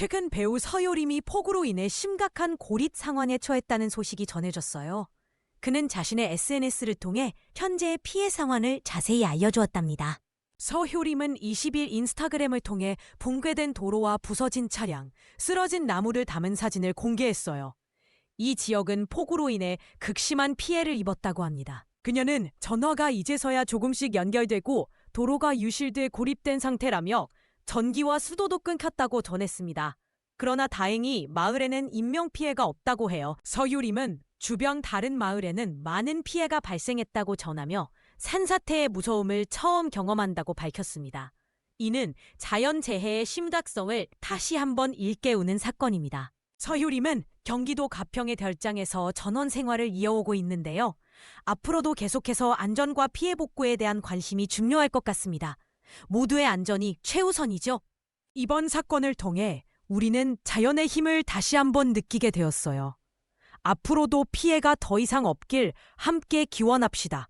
최근 배우 서효림이 폭우로 인해 심각한 고립 상황에 처했다는 소식이 전해졌어요. 그는 자신의 SNS를 통해 현재의 피해 상황을 자세히 알려주었답니다. 서효림은 20일 인스타그램을 통해 붕괴된 도로와 부서진 차량, 쓰러진 나무를 담은 사진을 공개했어요. 이 지역은 폭우로 인해 극심한 피해를 입었다고 합니다. 그녀는 전화가 이제서야 조금씩 연결되고 도로가 유실돼 고립된 상태라며 전기와 수도도 끊겼다고 전했습니다. 그러나 다행히 마을에는 인명피해가 없다고 해요. 서유림은 주변 다른 마을에는 많은 피해가 발생했다고 전하며 산사태의 무서움을 처음 경험한다고 밝혔습니다. 이는 자연재해의 심각성을 다시 한번 일깨우는 사건입니다. 서유림은 경기도 가평의 별장에서 전원 생활을 이어오고 있는데요. 앞으로도 계속해서 안전과 피해 복구에 대한 관심이 중요할 것 같습니다. 모두의 안전이 최우선이죠. 이번 사건을 통해 우리는 자연의 힘을 다시 한번 느끼게 되었어요. 앞으로도 피해가 더 이상 없길 함께 기원합시다.